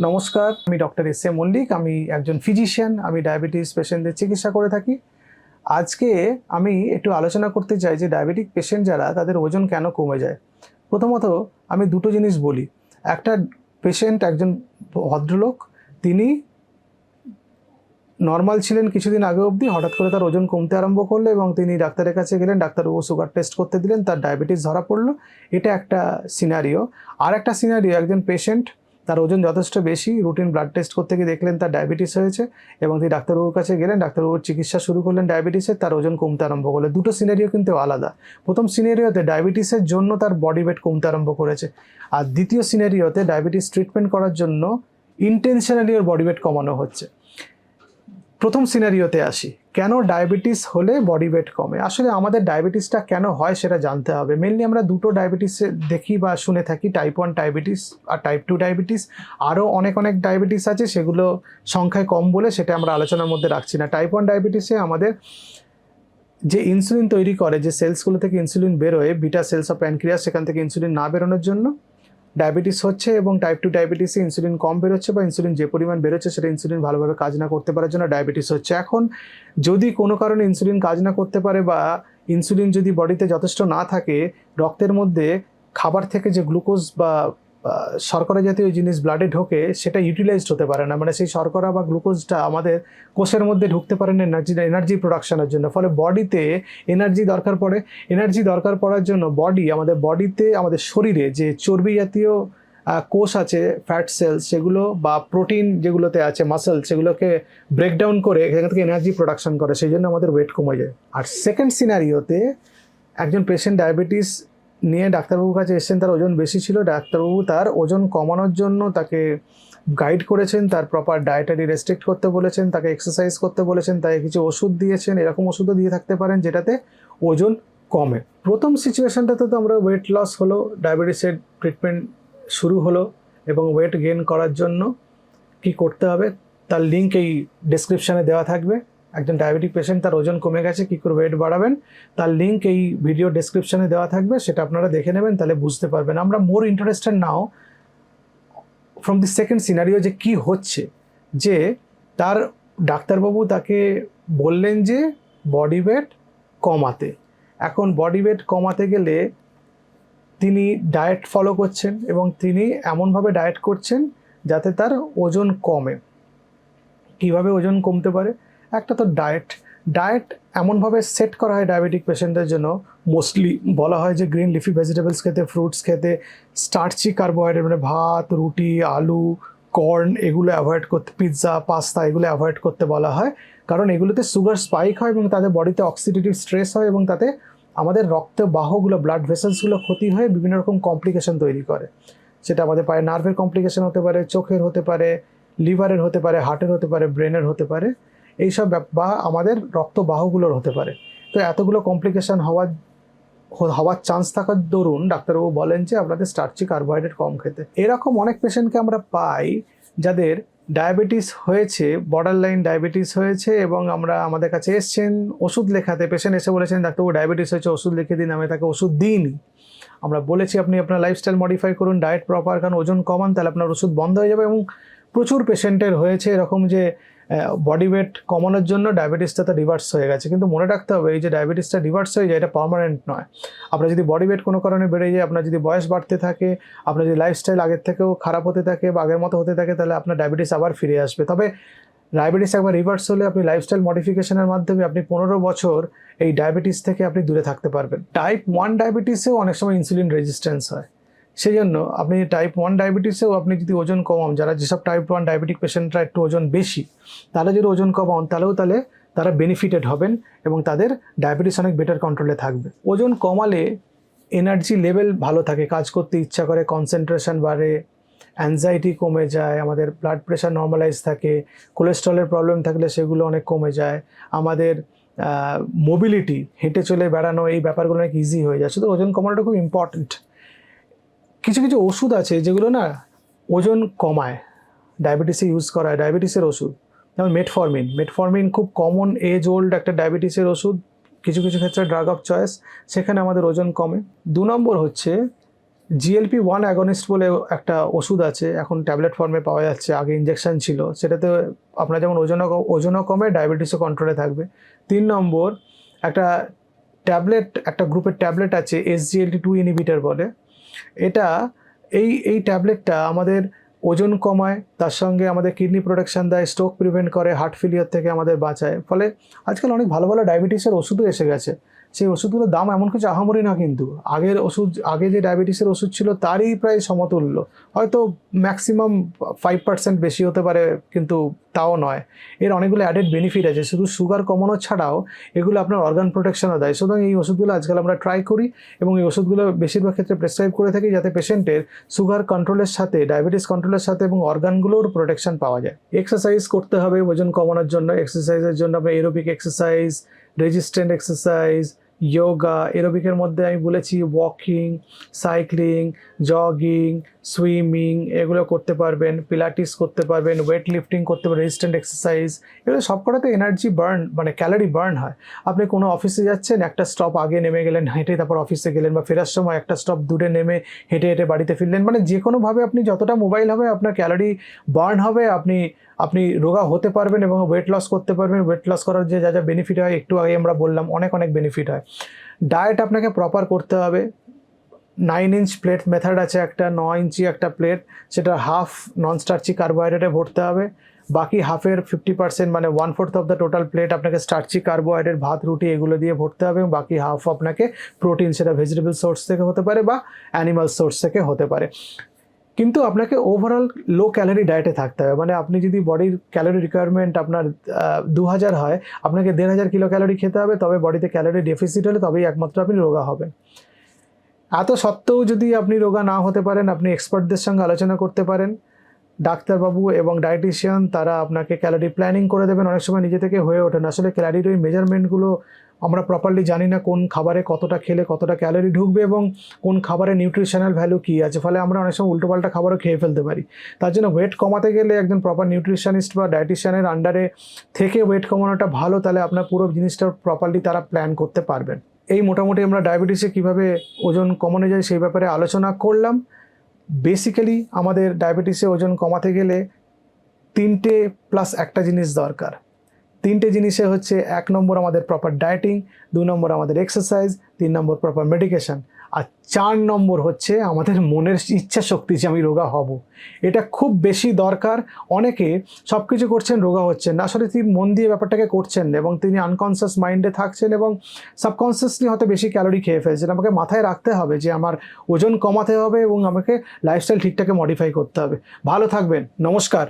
নমস্কার, আমি doctor S A Mallick, আমি একজন ফিজিশিয়ান, আমি ডায়াবেটিস পেশেন্টদের চিকিৎসা করে থাকি। আজকে আমি একটু আলোচনা করতে চাই যে ডায়াবেটিক পেশেন্ট যারা, তাদের ওজন কেন কমে যায়? প্রথমত, আমি দুটো জিনিস বলি। একটা পেশেন্ট একজন ভদ্রলোক, তিনি নর্মাল ছিলেন কিছুদিন আগে অবধি, হঠাৎ করে তার ওজন কমতে আরম্ভ করল এবং তিনি ডাক্তারের কাছে গেলেন ডাক্তারবাবু সুগার টেস্ট করতে দিলেন, তার ডায়াবেটিস ধরা পড়ল। এটা একটা সিনারিও। আর একটা সিনারিও, একজন পেশেন্ট তার ওজন যথেষ্ট বেশি রুটিন ব্লাড টেস্ট করতে গিয়ে দেখলেন তার ডায়াবেটিস হয়েছে এবং তিনি ডাক্তারবাবুর কাছে গেলেন, ডাক্তারবাবুর চিকিৎসা শুরু করলেন ডায়াবেটিসের তার ওজন কমতে আরম্ভ করল। দুটো সিনারিও কিন্তু আলাদা। প্রথম সিনারিওতে ডায়াবেটিসের জন্য তার বডি ওয়েট কমতে আরম্ভ করেছে। আর দ্বিতীয় সিনারিওতে ডায়াবেটিস ট্রিটমেন্ট করার জন্য ইন্টেনশনালি ওর বডি ওয়েট কমানো হচ্ছে। প্রথম সিনারিওতে আসি। কেন ডায়াবেটিস হলে বডি ওয়েট কমে? আসলে আমাদের ডায়াবেটিসটা কেন হয় সেটা জানতে হবে। মেনলি আমরা দুটো ডায়াবেটিস দেখি বা শুনে থাকি টাইপ ওয়ান ডায়াবেটিস আর টাইপ টু ডায়াবেটিস। আরও অনেক অনেক ডায়াবেটিস আছে, সেগুলো সংখ্যায় কম বলে সেটা আমরা আলোচনার মধ্যে রাখছি না। টাইপ ওয়ান ডায়াবেটিসে আমাদের যে ইনসুলিন তৈরি করে, যে সেলসগুলো থেকে ইনসুলিন বেরোয় বিটা সেলস অফ প্যানক্রিয়াস সেখান থেকে ইনসুলিন না বেরোনোর জন্য ডায়াবেটিস হচ্ছে এবং টাইপ টু ডায়াবেটিসে ইনসুলিন কম বেরোচ্ছে বা ইনসুলিন যে পরিমাণ বেরোচ্ছে সেটা ইনসুলিন ভালোভাবে কাজ না করতে পারার জন্য ডায়াবেটিস হচ্ছে। এখন যদি কোনো কারণে ইনসুলিন কাজ না করতে পারে বা ইনসুলিন যদি বডিতে যথেষ্ট না থাকে, রক্তের মধ্যে খাবার থেকে যে গ্লুকোজ বা শর্করা জাতীয় জিনিস ব্লাডে ঢোকে, সেটা ইউটিলাইজড হতে পারে না। মানে সেই শর্করা বা গ্লুকোজটা আমাদের কোষের মধ্যে ঢুকতে পারে না এনার্জি এনার্জি প্রোডাকশনের জন্য। ফলে বডিতে এনার্জি দরকার পড়ে। এনার্জি দরকার পড়ার জন্য বডি আমাদের বডিতে, আমাদের শরীরে যে চর্বি জাতীয় কোষ আছে ফ্যাট সেলস সেগুলো বা প্রোটিন যেগুলোতে আছে মাসেল সেগুলোকে ব্রেকডাউন করে এখান থেকে এনার্জি প্রোডাকশন করে, সেই জন্য আমাদের ওয়েট কমে যায়। আর সেকেন্ড সিনারিওতে একজন পেশেন্ট ডায়াবেটিস নিয়ে ডাক্তারবাবুর কাছে এসেছেন, তার ওজন বেশি ছিল, ডাক্তারবাবু তার ওজন কমানোর জন্য তাকে গাইড করেছেন, তার প্রপার ডায়েটারি রেস্ট্রিক্ট করতে বলেছেন, তাকে এক্সারসাইজ করতে বলেছেন, তাকে কিছু ওষুধ দিয়েছেন, এরকম ওষুধও দিয়ে থাকতে পারেন যেটাতে ওজন কমে। প্রথম সিচুয়েশানটাতে তো আমরা ওয়েট লস হলো ডায়াবেটিসের ট্রিটমেন্ট শুরু হলো এবং ওয়েট গেইন করার জন্য কি করতে হবে, তার লিঙ্ক এই ডেসক্রিপশানে দেওয়া থাকবে। একজন ডায়াবেটিক পেশেন্ট তার ওজন কমে গেছে, কী করে ওয়েট বাড়াবেন? তার লিঙ্ক এই ভিডিও ডেসক্রিপশানে দেওয়া থাকবে, সেটা আপনারা দেখে নেবেন, তাহলে বুঝতে পারবেন। আমরা more interested now from the second scenario যে কি হচ্ছে, যে তার ডাক্তারবাবু তাকে বললেন যে বডি ওয়েট কমাতে। এখন বডি ওয়েট কমাতে গেলে তিনি ডায়েট ফলো করছেন এবং তিনি এমনভাবে ডায়েট করছেন যাতে তার ওজন কমে। কীভাবে ওজন কমতে পারে? একটা তো ডায়েট ডায়েট এমনভাবে সেট করা হয় ডায়াবেটিক পেশেন্টের জন্য মোস্টলি বলা হয় যে গ্রিন লিফি ভেজিটেবলস খেতে ফ্রুটস খেতে স্টার্চি কার্বোহাইড্রেট মানে ভাত, রুটি, আলু কর্ন এগুলো অ্যাভয়েড করতে পিৎজা পাস্তা এগুলো অ্যাভয়েড করতে বলা হয়। কারণ এগুলোতে সুগার স্পাইক হয় এবং তাদের বডিতে অক্সিডেটিভ স্ট্রেস হয় এবং তাতে আমাদের রক্ত বাহগুলো ব্লাড ভেসেলসগুলো ক্ষতি হয়ে বিভিন্ন রকম কমপ্লিকেশন তৈরি করে। সেটা আমাদের পায়ে নার্ভের কমপ্লিকেশন হতে পারে, চোখের হতে পারে লিভারের হতে পারে হার্টের হতে পারে ব্রেনের হতে পারে। এইসব বা আমাদের রক্তবাহগুলোর হতে পারে। তো এতগুলো কমপ্লিকেশন হওয়ার হওয়ার চান্স থাকার দরুন ডাক্তারবাবু বলেন যে, আপনাদের স্টার্চি কার্বোহাইড্রেট কম খেতে। এরকম অনেক পেশেন্টকে আমরা পাই যাদের ডায়াবেটিস হয়েছে বর্ডার লাইন ডায়াবেটিস হয়েছে এবং আমরা, আমাদের কাছে এসছেন ওষুধ লেখাতে। পেশেন্ট এসে বলেছেন, ডাক্তারবাবু ডায়াবেটিস হয়েছে, ওষুধ লিখে দিন, আমি তাকে ওষুধ দিইনি। আমরা বলেছি, আপনি আপনার লাইফস্টাইল মডিফাই করুন ডায়েট প্রপার কারণ ওজন কমান, তাহলে আপনার ওষুধ বন্ধ হয়ে যাবে। এবং প্রচুর পেশেন্টের হয়েছে এরকম যে বডি ওয়েট কমানোর জন্য ডায়াবেটিসটা তো রিভার্স হয়ে গেছে। কিন্তু মনে রাখতে হবে, এই যে ডায়াবেটিসটা রিভার্স হয়ে যায়, এটা পারমানেন্ট নয়। আপনার যদি বডি ওয়েট কোনো কারণে বেড়ে যায়, আপনার যদি বয়স বাড়তে থাকে, আপনার যদি লাইফস্টাইল আগের থেকেও খারাপ হতে থাকে বা আগের মতো হতে থাকে, তাহলে আপনার ডায়াবেটিস আবার ফিরে আসবে। তবে ডায়াবেটিস একবার রিভার্স হলে আপনি লাইফস্টাইল মডিফিকেশনের মাধ্যমে আপনি পনেরো বছর এই ডায়াবেটিস থেকে আপনি দূরে থাকতে পারবেন। টাইপ ওয়ান ডায়াবেটিসেও অনেক সময় ইনসুলিন রেজিস্ট্যান্স হয়। সেই জন্য আপনি টাইপ ওয়ান ডায়াবেটিসেও আপনি যদি ওজন কমান, যারা যেসব টাইপ ওয়ান ডায়াবেটিক পেশেন্টরা একটু ওজন বেশি, তারা যদি ওজন কমান, তাহলেও তাহলে তারা বেনিফিটেড হবেন এবং তাদের ডায়াবেটিস অনেক বেটার কন্ট্রোলে থাকবে। ওজন কমালে এনার্জি লেভেল ভালো থাকে, কাজ করতে ইচ্ছা করে কনসেন্ট্রেশন বাড়ে অ্যাংজাইটি কমে যায়, আমাদের ব্লাড প্রেশার নর্মালাইজ থাকে কোলেস্ট্রলের প্রবলেম থাকলে সেগুলো অনেক কমে যায়, আমাদের মোবিলিটি হেঁটে চলে বেড়ানো, এই ব্যাপারগুলো অনেক ইজি হয়ে যায়। শুধু ওজন কমানোটা খুব ইম্পর্ট্যান্ট কিছু কিছু ওষুধ আছে যেগুলো না ওজন কমায়, ডায়াবেটিসে ইউজ করা হয় ডায়াবেটিসের ওষুধ। যেমন মেটফরমিন মেটফরমিন খুব কমন এজ ওল্ড একটা ডায়াবেটিসের ওষুধ, কিছু কিছু ক্ষেত্রে ড্রাগ অফ চয়েস সেখানে আমাদের ওজন কমে। দু নম্বর হচ্ছে জিএলপি ওয়ান অ্যাগনিস্ট বলে একটা ওষুধ আছে, এখন ট্যাবলেট ফর্মে পাওয়া যাচ্ছে, আগে ইঞ্জেকশন ছিল, সেটাতে আপনার যেমন ওজনও ক- ওজনও কমে ডায়াবেটিসও কন্ট্রোলে থাকবে। তিন নম্বর, একটা ট্যাবলেট একটা গ্রুপের ট্যাবলেট আছে এসজিএলটি টু ইনহিবিটার বলে। এটা এই এই ট্যাবলেটটা আমাদের ওজন কমায়, তার সঙ্গে আমাদের কিডনি প্রোটেকশান দেয়, স্ট্রোক প্রিভেন্ট করে, হার্ট ফেলিয়ার থেকে আমাদের বাঁচায়। ফলে আজকাল অনেক ভালো ভালো ডায়াবেটিসের ওষুধও এসে গেছে। সেই ওষুধগুলোর দাম এমন কিছু আহামরি না কিন্তু। আগের ওষুধ, আগে যে ডায়াবেটিসের ওষুধ ছিল তারই প্রায় সমতুল্য। হয়তো ম্যাক্সিমাম ফাইভ পার্সেন্ট বেশি হতে পারে কিন্তু তাও নয়। এর অনেকগুলো অ্যাডেড বেনিফিট আছে। শুধু সুগার কমানো ছাড়াও এগুলো আপনার অর্গান প্রোটেকশনও দেয়। সুতরাং এই ওষুধগুলো আজকাল আমরা ট্রাই করি এবং এই ওষুধগুলো বেশিরভাগ ক্ষেত্রে প্রেসক্রাইব করে থাকি যাতে পেশেন্টের সুগার কন্ট্রোলের সাথে ডায়াবেটিস কন্ট্রোলের সাথে এবং অর্গানগুলোর প্রোটেকশন পাওয়া যায়। এক্সারসাইজ করতে হবে, ওজন কমানোর জন্য এক্সারসাইজের জন্য আপনার aerobic exercise resistant exercise yoga এরোবিকের মধ্যে আমি বলেছি ওয়াকিং সাইক্লিং জগিং সুইমিং এগুলো করতে পারবেন পিলাটিস করতে পারবেন ওয়েট লিফটিং করতে পারবেন রেজিস্ট্যান্ট এক্সারসাইজ এগুলো সবকটাতে এনার্জি বার্ন মানে ক্যালোরি বার্ন হয়। আপনি কোনো অফিসে যাচ্ছেন, একটা স্টপ আগে নেমে গেলেন, হেঁটে তারপর অফিসে গেলেন বা ফেরার সময় একটা স্টপ দূরে নেমে হেঁটে হেঁটে বাড়িতে ফিরলেন মানে যে কোনোভাবে আপনি যতটা মোবাইল হবে, আপনার ক্যালোরি বার্ন হবে, আপনি আপনি রোগা হতে পারবেন এবং ওয়েট লস করতে পারবেন। ওয়েট লস করার যে যা যা বেনিফিট হয়, একটু আগে আমরা বললাম, অনেক অনেক বেনিফিট হয়। ডায়েট আপনাকে প্রপার করতে হবে। নাইন ইঞ্চ প্লেট মেথড আছে একটা ন ইঞ্চি একটা প্লেট সেটা হাফ নন স্টার্চি কার্বোহাইড্রেটে ভরতে হবে। বাকি হাফের ফিফটি পার্সেন্ট মানে one fourth of the total plate আপনাকে স্টার্চি কার্বোহাইড্রেট ভাত, রুটি এগুলো দিয়ে ভরতে হবে এবং বাকি হাফ আপনাকে প্রোটিন সেটা ভেজিটেবল সোর্স থেকে হতে পারে বা অ্যানিমাল সোর্স থেকে হতে পারে। কিন্তু আপনাকে ওভারঅল লো ক্যালোরি ডায়েটে থাকতে হবে। মানে আপনি যদি বডির ক্যালোরি রিকোয়ারমেন্ট আপনার দু হাজার হয়, আপনাকে দেড় হাজার কিলো ক্যালোরি খেতে হবে, তবে বডিতে ক্যালোরি ডেফিসিট হলে তবেই একমাত্র আপনি রোগা হবেন। এত সত্ত্বেও যদি আপনি রোগা না হতে পারেন, আপনি এক্সপার্টদের সঙ্গে আলোচনা করতে পারেন। ডাক্তারবাবু এবং ডায়েটিশিয়ান, তারা আপনাকে ক্যালোরি প্ল্যানিং করে দেবেন অনেক সময় নিজে থেকে হয়ে ওঠে না। আসলে ক্যালোরির ওই মেজারমেন্টগুলো আমরা প্রপারলি জানি না কোন খাবারে কতটা খেলে কতটা ক্যালোরি ঢুকবে এবং কোন খাবারে নিউট্রিশনাল ভ্যালু কী আছে। ফলে আমরা অনেক সময় উল্টোপাল্টা খাবারও খেয়ে ফেলতে পারি। তার জন্য ওয়েট কমাতে গেলে একজন প্রপার নিউট্রিশনিস্ট বা ডায়েটিশিয়ানের আন্ডারে থেকে ওয়েট কমানোটা ভালো, তাহলে আপনার পুরো জিনিসটা প্রপারলি তারা প্ল্যান করতে পারবেন। এই মোটামুটি আমরা ডায়াবেটিসে কীভাবে ওজন কমানো যায় সেই ব্যাপারে আলোচনা করলাম। বেসিক্যালি আমাদের ডায়াবেটিসে ওজন কমাতে গেলে তিনটে প্লাস একটা জিনিস দরকার। তিনটে জিনিসে হচ্ছে এক নম্বর আমাদের প্রপার ডায়েটিং দু নম্বর আমাদের এক্সারসাইজ তিন নম্বর প্রপার মেডিকেশন আর চার নম্বর হচ্ছে আমাদের মনের ইচ্ছা শক্তি যে আমি রোগা হব। এটা খুব বেশি দরকার। অনেকে সব কিছু করছেন, রোগা হচ্ছেন না। আসলে তিনি মন দিয়ে ব্যাপারটাকে করছেন এবং তিনি আনকনসিয়াস মাইন্ডে থাকছেন এবং সাবকনসিয়াসলি হয়তো বেশি ক্যালোরি খেয়ে ফেলছেন। আমাকে মাথায় রাখতে হবে যে আমার ওজন কমাতে হবে এবং আমাকে লাইফস্টাইল ঠিকঠাক মডিফাই করতে হবে। ভালো থাকবেন। নমস্কার।